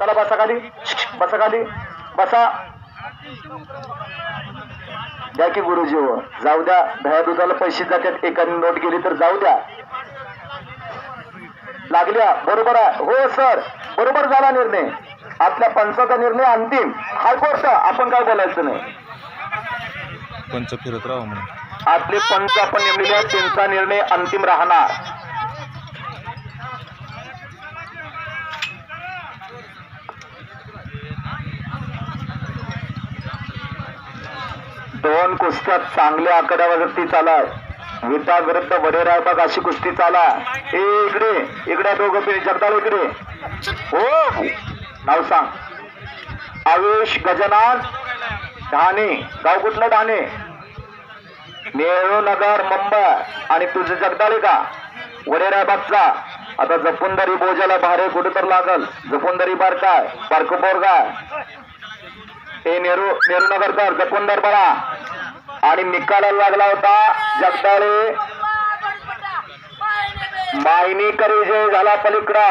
चला बसा खाली. बसा खाली. बसा. द्या की गुरुजी हो. जाऊ द्या. दह्या दुधाला पैसे जातात. एकाने नोट गेली तर जाऊ द्या. लागल्या. बरोबर आहे. हो सर. बरोबर झाला निर्णय. आपल्या पंचाचा निर्णय अंतिम. हायकोर्ट आपण काय बोलायचं नाही. पंच फिरत राहा आपले पंच आपण नेमलेले त्यांचा निर्णय अंतिम राहणार. दोन कुस्त्यात चांगल्या आकड्यावरती चालाय विटा विरुद्ध वडेराय बघ अशी कुस्ती चाला. ए इकडे इकडे दोघं पे जगदाळ इकडे. हो नाव सांग. आयुष गजनाथ ठाणे गाव कुठलं ठाणे नेहरू नगर मुंबई. आणि तुझं जगदाळे का वडेरा बागचा आता जपूनदारी बोजाला भारे कुठे तर लागल. जपूनदारी बार काय बारक बोर काय हे नेहरू नेहरू नगरकर जपूनदार बरा आणि निकालाला लागला होता जगदाळे मायनी करी जय झाला पलीकडा.